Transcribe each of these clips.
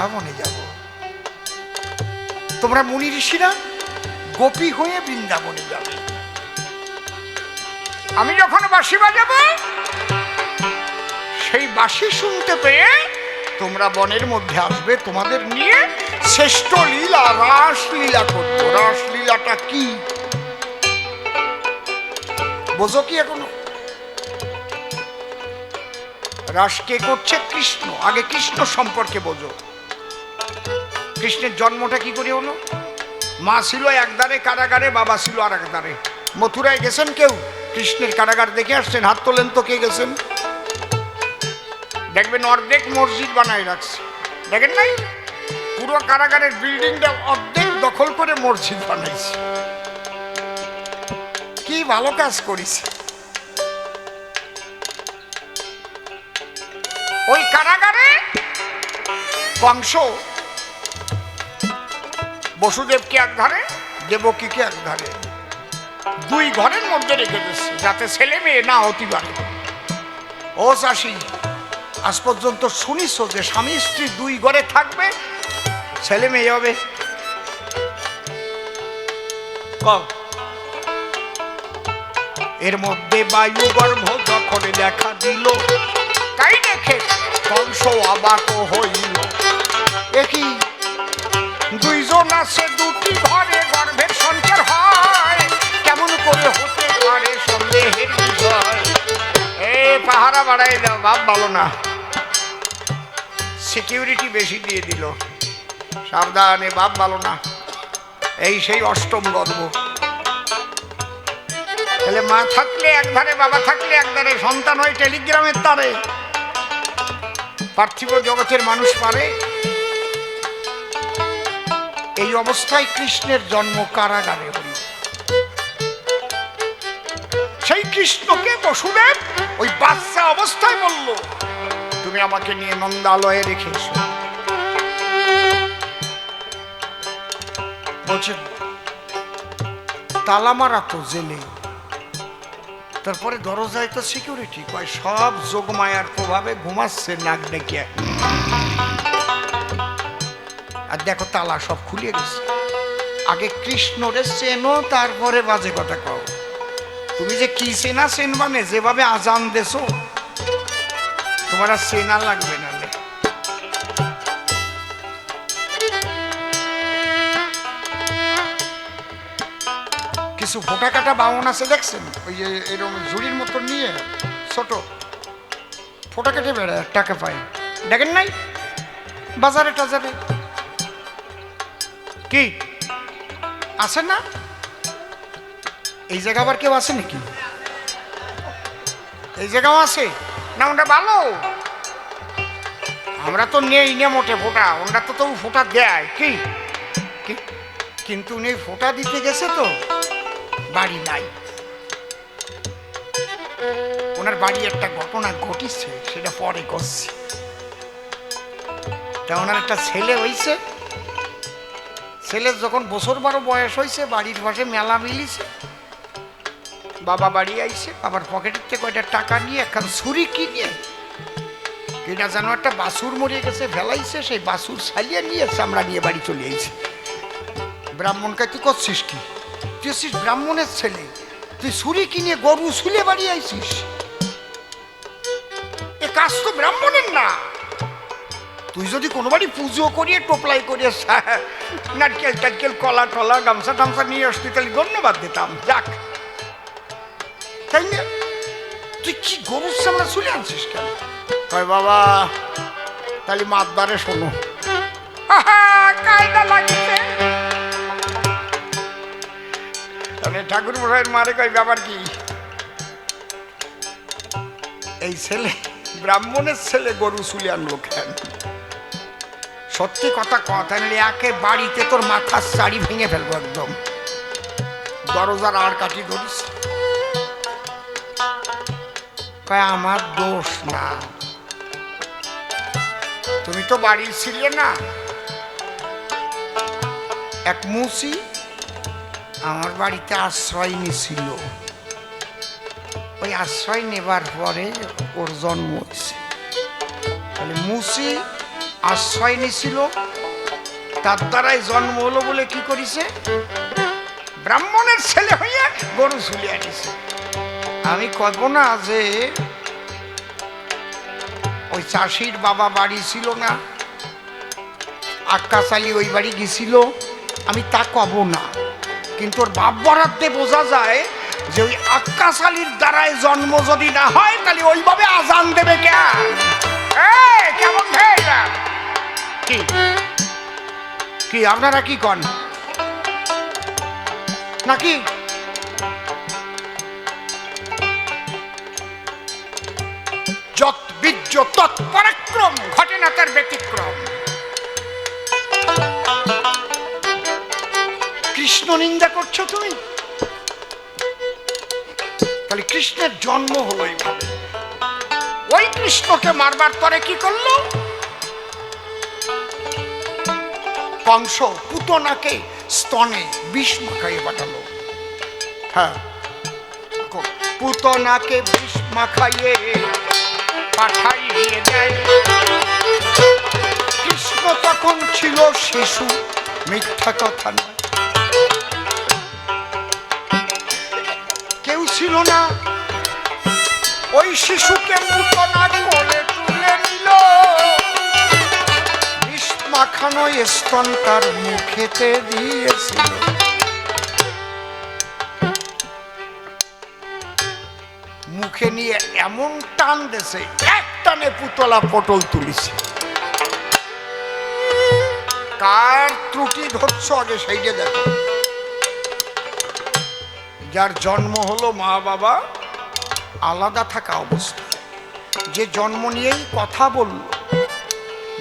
বৃন্দাবনে যাব। তোমরা মুনি ঋষিরা গোপী হয়ে বৃন্দাবনে যাবে। আমি যখন বাঁশি বাজাবো, সেই বাঁশি শুনতে পেয়ে তোমরা বনের মধ্যে আসবে, তোমাদের নিয়ে শ্রেষ্ঠ লীলা, রাসলীলা করব। রাসলীলাটা কি? বোঝো কি এখনও? রাস কে করছে? কৃষ্ণ। আগে কৃষ্ণ সম্পর্কে বোঝো। কৃষ্ণের জন্মটা কি করে হলো? মা ছিল একদারে কারাগারে, বাবা ছিল আর একদারে মথুরায় গেছেন কেউ? কৃষ্ণের কারাগার দেখে আসছেন, হাত তোলেন তো কে গেছেন? দেখবেন অর্ধেক মসজিদ বানায় রাখছে। দেখেন নাই? পুরো কারাগারের বিল্ডিংটা অর্ধেক দখল করে মসজিদ বানাইছে। কি ভালো কাজ করেছে। ওই কারাগারে কংস বসুদেবকে এক ধারে, দেবকীকে এক ধারে। দুই ঘরের মধ্যে রেখে দিচ্ছে, যাতে ছেলে মেয়ে না হতে পারে। ও চাষি, আজ পর্যন্ত শুনিস যে স্বামী স্ত্রী দুই ঘরে থাকবে, ছেলে মেয়ে হবে। এর মধ্যে বায়ু গর্ভ যখন দেখা দিল, তাই দেখে কংস অবাক হইল। একই দুইজন আছে, দুটি ঘরে গর্ভের সঞ্চার হয়। কেমন করে হতে পারে সন্দেহের বিষয় এ পাহারা বাড়াই দাও, বাপ ভালো না। সিকিউরিটি বেশি দিয়ে দিল। সাবধানে, বাপ ভালো না। এই সেই অষ্টম গর্ভ। তাহলে মা থাকলে একধারে, বাবা থাকলে একধারে, সন্তান হয় টেলিগ্রামের তারে। পার্থিব জগতের মানুষ পারে। এই অবস্থায় কৃষ্ণের জন্ম কারাগারে হল। সেই কৃষ্ণকে বসুদেব ওই বাচ্চা অবস্থায় বলল, তুমি আমাকে নিয়ে নন্দালয়ে রেখে এসো। বলছে তালা মারা তো জেলে। তারপরে দরজায় তো সিকিউরিটি কয়, সব যোগমায়ার প্রভাবে ঘুমাচ্ছে নাক ডেকে। আর দেখো তালা সব খুলে গেছে। আগে কৃষ্ণরে চেনো, তারপরে বাজে কথা কও। তুমি যে কি চেনা চেন মানে যেভাবে আজান দেছো, তোমার আর চেনা লাগবে না। কিছু ফোটা কাটা বামন আছে দেখছেন? ওই যে এরকম ঝুড়ির মতো নিয়ে, ছোট। ফোটা কেটে বেড়ায়, টাকা পায়। দেখেন নাই? বাজারে টাজারে কি? আছে না? এই জায়গা আবার কেউ আছে নাকি? এই জায়গাও আছে? না, ওটা ভালো। আমরা তো নেই নে মোটে ফোটা ওটা তো তবু ফোটা দেয়। কি- কিন্তু উনি ফোটা দিতে গেছে তো, বাড়ি নাই। ওনার বাড়ি একটা ঘটনা ঘটিছে, সেটা পরে করছি। তা ওনার একটা ছেলে হয়েছে ছেলের যখন বছর বারো বয়স হয়েছে, বাড়ির পাশে মেলা মিলিছে। বাবা বাড়ি আইছে, বাবার পকেটের থেকে কয়টা টাকা নিয়ে একখান ছুরি কিনে এটা যেন একটা বাসুর মরিয়ে গেছে, ফেলাইছে, সেই বাসুর সালিয়ে নিয়ে চামড়া নিয়ে বাড়ি চলে আইছে। ব্রাহ্মণকে তুই করছিস কি তুই ব্রাহ্মণের ছেলে। তুই ছুরি কিনে গরু শুলে বাড়ি আইছিস। এ কাজ তো ব্রাহ্মণের না। তুই যদি কোনো বাড়ি পুজো করিয়ে টোপলাই করিয়ে নারকেল টারকেল কলা টলা গামছা টামছা নিয়ে আসতি তাহলে ধন্যবাদ দিতাম। যাক। তাই না? তুই কি গরুর সামনে শুলে আনছিস কেন? কয় বাবা তাহলে মাতবারে শোনো। কায়দা লাগছে। ঠাকুর মশাইয়ের মারে কয় ব্যাপার কি? এই ছেলে ব্রাহ্মণের ছেলে গরু শুলে আনলো কেন? সত্যি কথা কথা নিলে একে বাড়িতে তোর মাথার শাড়ি ভেঙে ফেলব একদম। দরজার আর কাটি ধরিস? আমার দোষ না। তুমি তো বাড়ি ছিলে না। এক মুসি আমার বাড়িতে আশ্রয় নিছিল। ওই আশ্রয় নেবার পরে ওর জন্ম হয়েছে। মুসি আশ্রয় নিছিল তার দ্বারাই জন্ম হলো বলে কি করিছে? ব্রাহ্মণের ছেলে হইয়া গরু ঝুলিয়ে আনিছে আমি কব না যে ওই চাষির বাবা বাড়ি ছিল না আক্কাশালি ওই বাড়ি গেছিল আমি তা কব না। কিন্তু ওর বাপ বরাদ্দে বোঝা যায় যে ওই আক্কাশালির দ্বারাই জন্ম যদি না হয় তাহলে ওইভাবে আজান দেবে এই, কেমন ভেড়া? কি? কি, আপনারা কি কন? নাকি? যত বীর্য তৎ ঘটে না তার ব্যতিক্রম। কৃষ্ণ নিন্দা করছ তুমি? তাহলে কৃষ্ণের জন্ম হলো এইভাবে। ওই কৃষ্ণকে মারবার পরে কি করল? কংস পুতনাকে স্তনে বিষ মাখাইয়ে পাঠালো হ্যাঁ পুতনাকে বিষ মাখাইয়ে পাঠাইয়ে কৃষ্ণ তখন ছিল শিশু, মিথ্যা কথা নয়। কেউ ছিল না। ওই শিশুকে পুতনা মাখানো স্তন তার মুখেতে দিয়েছিল মুখে নিয়ে এমন টান দেছে, এক টানে পুতলা পটল তুলিছে। কার ত্রুটি ধরছো আগে সেইটা দেখো। যার জন্ম হলো মা বাবা আলাদা থাকা অবস্থা যে জন্ম নিয়েই কথা বলল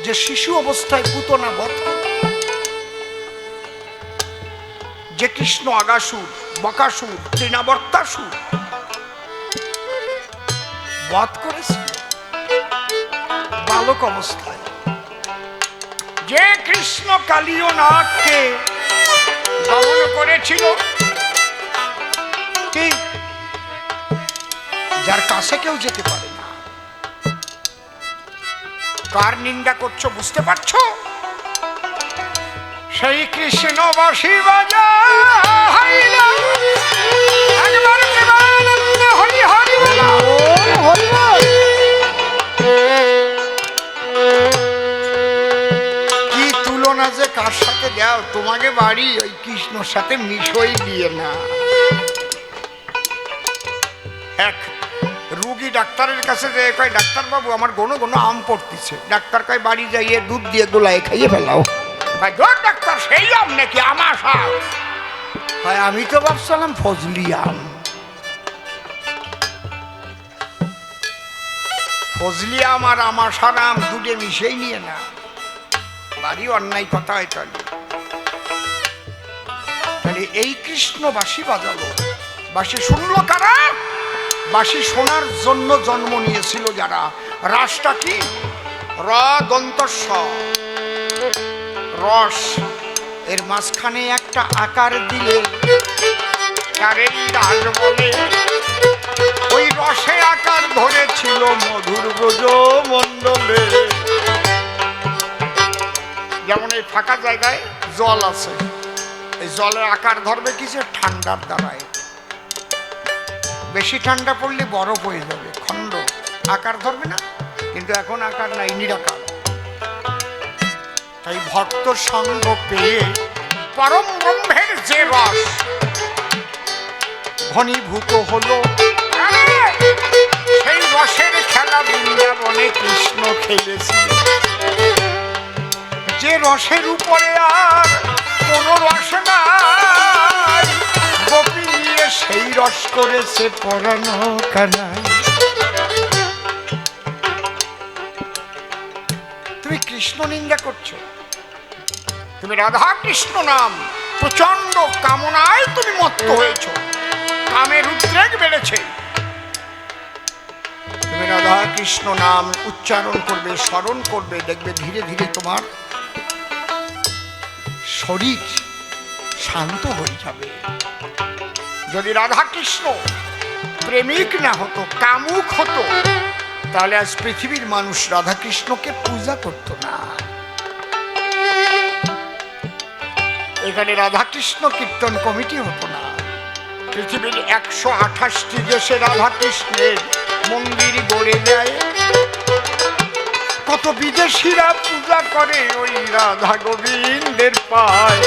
যে শিশু অবস্থায় পুতনা বধ। যে কৃষ্ণ আগাসুর বকাসুর তৃণাবর্তাসুর। বধ করেছিল বালক অবস্থায়। যে কৃষ্ণ কালীয় নাগকে দমন করেছিল যার কাছে কেউ যেতে পারে কার নিন্দা করছ বুঝতে পারছ? সেই কৃষ্ণ বাসি একবার হরি হরি কি তুলনা যে কার সাথে দাও? তোমাকে বাড়ি ওই কৃষ্ণর সাথে মিশই দিয়ে না। এক ডাক্তারের কাছে যে কয়, ডাক্তারবাবু, আমার কোনো কোনো আম পড়তেছে। ডাক্তার কয়, বাড়ি যাইয়ে দুধ দিয়ে দোলায় খাইয়ে ফেলাও। ভাই, ধর ডাক্তার, সেই আম নাকি আমার সাপ হয় আমি তো ভাবছিলাম ফজলি আম। ফজলি আম আর আমার সারা আম দুটে মিশেই নিয়ে না। বাড়ি অন্যায় কথা হয় তাহলে। এই কৃষ্ণ বাসি বাজালো। বাসি শুনলো কারা? বাসি শোনার জন্য জন্ম নিয়েছিল যারা। রাসটা কি? র রস। এর মাঝখানে একটা আকার দিলে ওই রসে আকার ধরেছিল মধুর ব্রজ মণ্ডলে যেমন এই ফাঁকা জায়গায় জল আছে, এই জলের আকার ধরবে কি যে ঠান্ডার দ্বারায়। বেশি ঠান্ডা পড়লে বরফ হয়ে যাবে, খণ্ড। আকার ধরবে না, কিন্তু এখন আকার নাই, নিরাকার। তাই ভক্ত সঙ্গ পেয়ে পরম ব্রহ্মের যে রস, ঘনীভূত হলো। সেই রসের খেলা বৃন্দাবনে কৃষ্ণ খেলেছিল। যে রসের উপরে আর কোনো রস নিয়ে সেই রস করেছে পরানো কানায় তুমি কৃষ্ণ নিন্দা করছ। তুমি রাধা কৃষ্ণ নাম প্রচণ্ড কামনায় তুমি মত্ত হয়েছ। কামের উদ্রেক বেড়েছে। তুমি রাধা কৃষ্ণ নাম উচ্চারণ করবে, স্মরণ করবে, দেখবে ধীরে ধীরে তোমার শরীর শান্ত হয়ে যাবে। যদি রাধাকৃষ্ণ প্রেমিক না হতো, কামুক হতো, তাহলে আজ পৃথিবীর মানুষ রাধাকৃষ্ণকে পূজা করত না। এখানে রাধাকৃষ্ণ কীর্তন কমিটি হতো না। পৃথিবীর একশো আঠাশটি দেশে রাধাকৃষ্ণের মন্দির গড়ে যায় কত বিদেশিরা পূজা করে ওই রাধা গোবিন্দের পায়।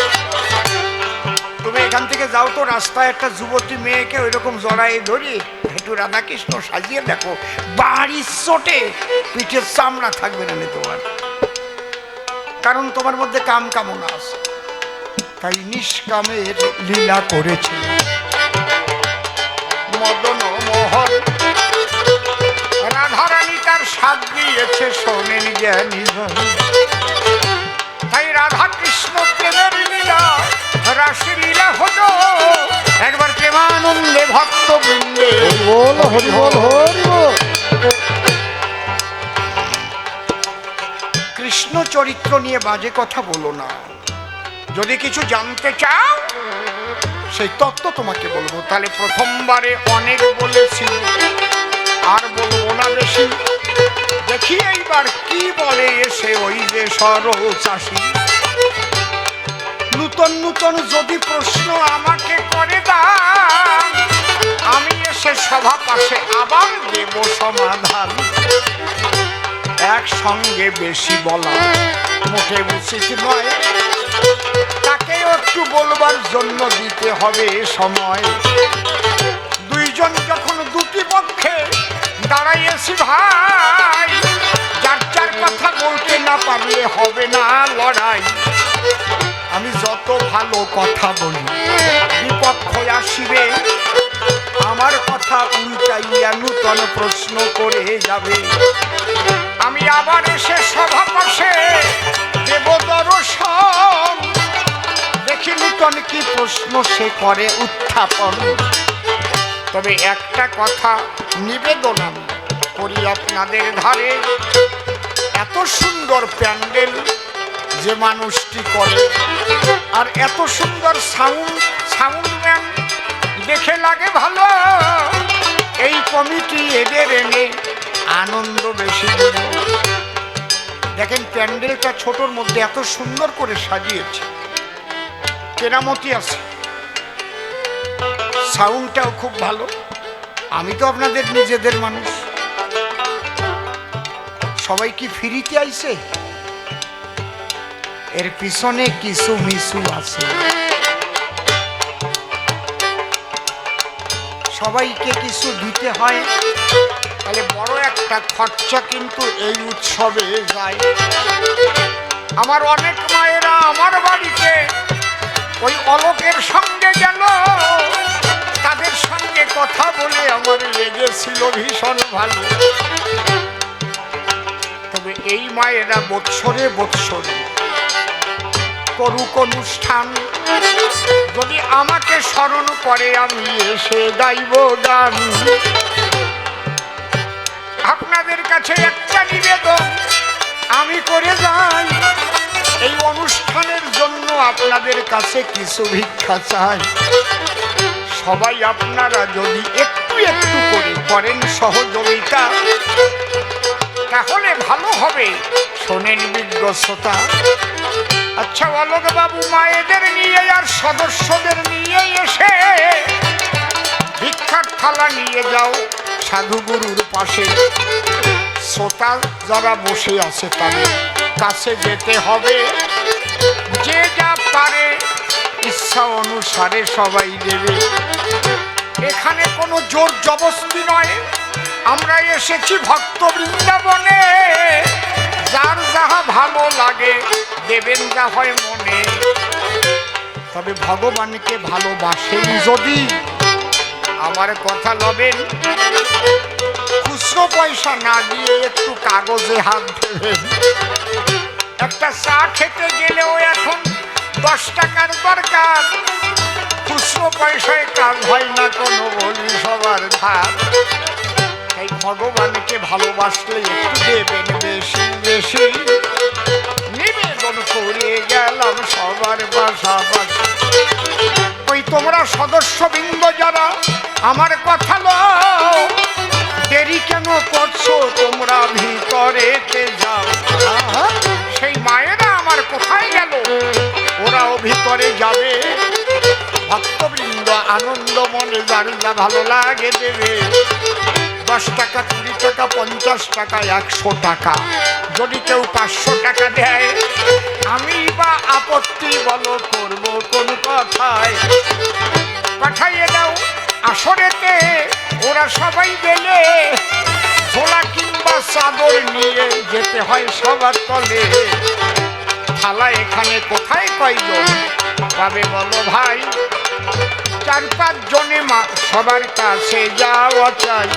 তুমি এখান থেকে যাও তো, রাস্তায় একটা যুবতী মেয়েকে ওই রকম জড়াই ধরি। একটু রাধাকৃষ্ণ সাজিয়ে দেখো বাড়ির চোটে পিঠের চামড়া থাকবে না তোমার। কারণ তোমার মধ্যে কাম কামনা আছে। তাই নিষ্কামের লীলা করেছে। মদন মোহন, রাধারানী তার স্বাদ দিয়েছে, শোনেন জ্ঞানী রাসলীলা হলো একবার প্রেমানন্দে ভক্ত বৃন্দে বল হরি বল হরি কৃষ্ণ চরিত্র নিয়ে বাজে কথা বলো না। যদি কিছু জানতে চাও সেই তত্ত্ব তোমাকে বলব। তাহলে প্রথমবারে অনেক বলেছি। আর বলব না বেশি। দেখি এইবার কি বলে এসে ওই যে সরল চাষি। নূতন নূতন যদি প্রশ্ন আমাকে করে দান আমি এসে সভা পাশে আবার দেব সমাধান। একসঙ্গে বেশি বলা মোটে উচিত নয়। তাকে একটু বলবার জন্য দিতে হবে সময়। দুইজন যখন দুটি পক্ষে দাঁড়াইয়েছি ভাই, যার যার কথা বলতে না পারলে হবে না লড়াই। আমি যত ভালো কথা বলি বিপক্ষ আসিবে। আমার কথা উল্টাইয়া নূতন প্রশ্ন করে যাবে। আমি আবার এসে সভা পাশে দেব দেখি নূতন কি প্রশ্ন সে করে উত্থাপন। তবে একটা কথা নিবেদন করি আপনাদের ধারে। এত সুন্দর প্যান্ডেল যে মানুষটি করে। আর এত সুন্দর সাউন্ড সাউন্ড ম্যান দেখে লাগে ভালো। এই কমিটি এদের এনে আনন্দ বেশি দেখেন, প্যান্ডেলটা ছোটর মধ্যে এত সুন্দর করে সাজিয়েছে। কেরামতি আছে। সাউন্ডটাও খুব ভালো। আমি তো আপনাদের নিজেদের মানুষ। সবাই কি ফিরিতে আইছে? এর পিছনে কিছু মিছু আছে। সবাইকে কিছু দিতে হয়, তাহলে বড় একটা খরচা কিন্তু এই উৎসবে যায়। আমার অনেক মায়েরা আমার বাড়িতে ওই অলোকের সঙ্গে গেল। তাদের সঙ্গে কথা বলে আমার লেগেছিল ভীষণ ভালো। তবে এই মায়েরা বৎসরে বৎসরে করুক অনুষ্ঠান। যদি আমাকে স্মরণ করে, আমি এসে গাইব গান। আপনাদের কাছে একটা নিবেদন, আমি করে যাই। এই অনুষ্ঠানের জন্য আপনাদের কাছে কিছু ভিক্ষা চাই। সবাই আপনারা যদি একটু একটু করে করেন সহযোগিতা, তাহলে ভালো হবে, শোনেন বিজ্ঞ শ্রোতা। আচ্ছা অলোক বাবু, মায়েদের নিয়ে আর সদস্যদের নিয়ে এসে ভিক্ষার থালা নিয়ে যাও সাধুগুরুর পাশে। শ্রোতা যারা বসে আছে তাদের কাছে যেতে হবে। যে যা পারে, ইচ্ছা অনুসারে সবাই দেবে। এখানে কোনো জোর জবস্তি নয়। আমরা এসেছি ভক্ত বৃন্দাবনে যার যাহা ভালো লাগে দেবেন যা হয় মনে। তবে ভগবানকে ভালোবাসেন যদি। আমার কথা লবেন। খুচরো পয়সা না দিয়ে একটু কাগজে হাত দেবেন একটা চা খেতে গেলেও এখন দশ টাকার দরকার। খুচরো পয়সায় কাজ হয় না কোনো বলি সবার ধার তাই ভগবানকে ভালোবাসলে একটু দেবেন বেশি বেশি। করে গেলাম সবার পাশাপাশি ওই তোমরা সদস্যবৃন্দ যারা, আমার কথা লও। দেরি কেন করছ? তোমরা ভিতরেতে যাও। সেই মায়েরা আমার কোথায় গেল? ওরাও ভিতরে যাবে। ভক্তবৃন্দ আনন্দ মনে যার ভালো লাগে দেবে। দশ টাকা, কুড়ি টাকা, পঞ্চাশ টাকা, একশো টাকা। যদি কেউ পাঁচশো টাকা দেয় আমি বা আপত্তি বলো করব কোন কথায়? পাঠাইয়ে দাও আসরেতে, ওরা সবাই গেলে। ঝোলা কিংবা চাদর নিয়ে যেতে হয় সবার তলে। থালা এখানে কোথায় কয়জন? পাবে বলো ভাই, চার পাঁচ জনে মা- সবার কাছে যাওয়া চাই।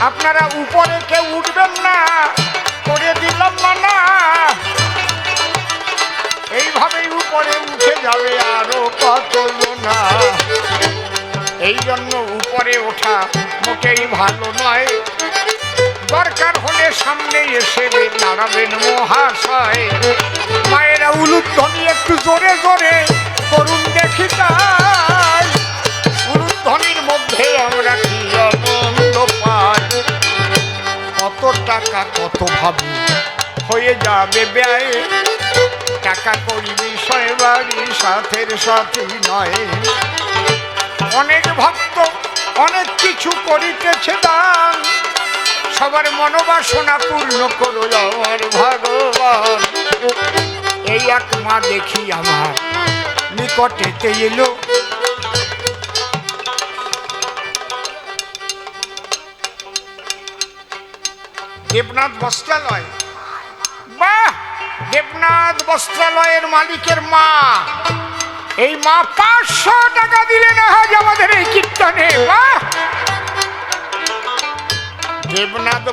আপনারা উপরে কেউ উঠবেন না, করে দিলাম মানা এইভাবেই উপরে উঠে যাবে আরও কত না এই জন্য উপরে ওঠা মোটেই ভালো নয়। দরকার হলে সামনে এসে দাঁড়াবেন মহাশয়। মায়েরা উলুধ্বনি একটু জোরে জোরে করুন দেখি তাই। উলুধ্বনির মধ্যে আমরা কি আনন্দ পাই? কত টাকা কত ভাবি হয়ে যাবে ব্যয়। টাকা করি বিষয় বাড়ি সাথের সাথী নয়। অনেক ভক্ত, অনেক কিছু করিতেছে দান। সবার মনোবাসনা পূর্ণ করো আমার ভগবান। এই এক মা দেখি আমার নিকটেতে এলো। দেবনাথ বস্ত্রালয় দেবনাথ বস্ত্রালয়ের মালিকের মা। এই মা পাঁচশো টাকা দিলেন আজ আমাদের এই কীর্তনে দেবনাথ